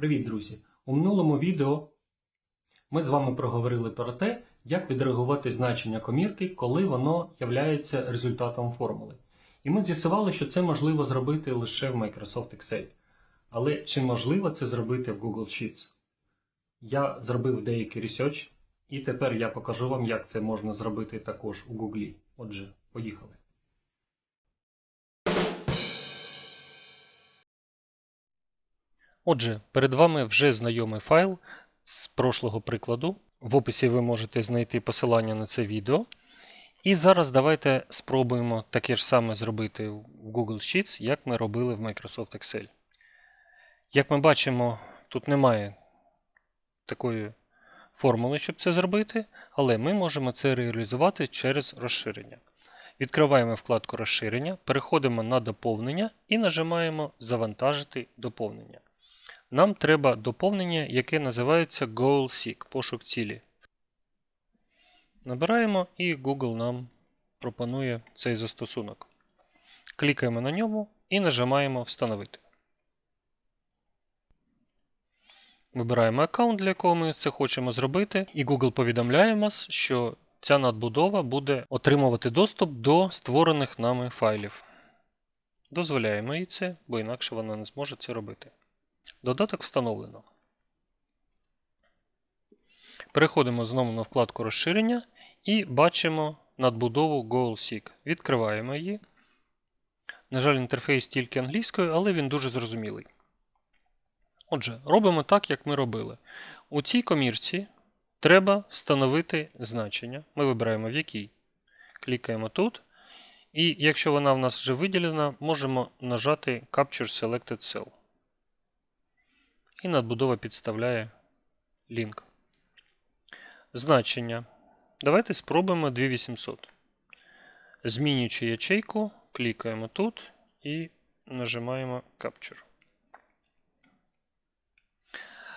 Привіт, друзі! У минулому відео ми з вами проговорили про те, як відреагувати значення комірки, коли воно являється результатом формули. І ми з'ясували, що це можливо зробити лише в Microsoft Excel. Але чи можливо це зробити в Google Sheets? Я зробив деякий research, і тепер я покажу вам, як це можна зробити також у Google. Отже, поїхали. Отже, перед вами вже знайомий файл з прошлого прикладу. В описі ви можете знайти посилання на це відео. І зараз давайте спробуємо таке ж саме зробити в Google Sheets, як ми робили в Microsoft Excel. Як ми бачимо, тут немає такої формули, щоб це зробити, але ми можемо це реалізувати через розширення. Відкриваємо вкладку розширення, переходимо на доповнення і нажимаємо Завантажити доповнення. Нам треба доповнення, яке називається GoalSeek пошук цілі. Набираємо і Google нам пропонує цей застосунок. Клікаємо на ньому і нажимаємо Встановити. Вибираємо аккаунт, для якого ми це хочемо зробити, і Google повідомляє нас, що ця надбудова буде отримувати доступ до створених нами файлів. Дозволяємо їй це, бо інакше вона не зможе це робити. Додаток встановлено. Переходимо знову на вкладку розширення і бачимо надбудову GoalSeek. Відкриваємо її. На жаль, інтерфейс тільки англійською, але він дуже зрозумілий. Отже, робимо так, як ми робили. У цій комірці треба встановити значення. Ми вибираємо в якій. Клікаємо тут. І якщо вона в нас вже виділена, можемо нажати Capture Selected Cell. І надбудова підставляє лінк. Значення. Давайте спробуємо 2800. Змінюючи ячейку, клікаємо тут і нажимаємо Capture.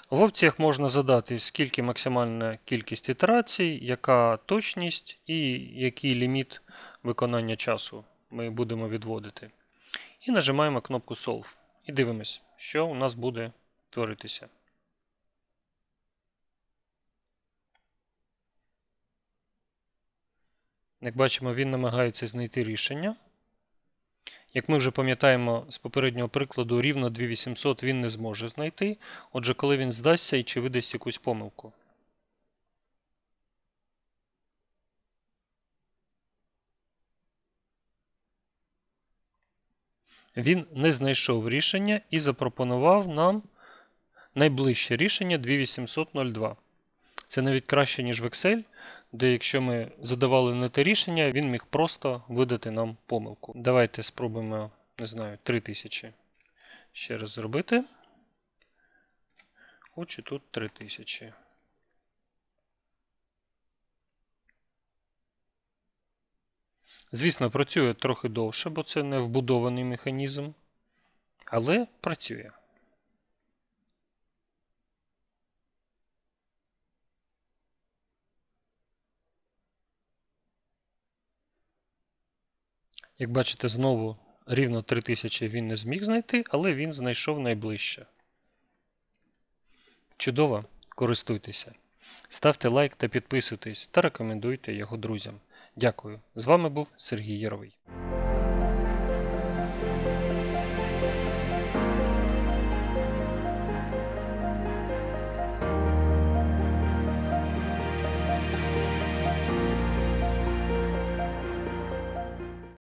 В опціях можна задати, скільки максимальна кількість ітерацій, яка точність і який ліміт виконання часу ми будемо відводити. І нажимаємо кнопку Solve. І дивимось, що у нас буде творитися. Як бачимо, він намагається знайти рішення. Як ми вже пам'ятаємо з попереднього прикладу, рівно 2800 він не зможе знайти. Отже, коли він здасться і чи видасть якусь помилку. Він не знайшов рішення і запропонував нам найближче рішення 2802. Це навіть краще, ніж в Excel, де якщо ми задавали не те рішення, він міг просто видати нам помилку. Давайте спробуємо, не знаю, 3000 ще раз зробити. Хочу тут 3000. Звісно, працює трохи довше, бо це не вбудований механізм, але працює. Як бачите, знову рівно 3000 він не зміг знайти, але він знайшов найближче. Чудово! Користуйтеся! Ставте лайк та підписуйтесь та рекомендуйте його друзям. Дякую. З вами був Сергій Яровий.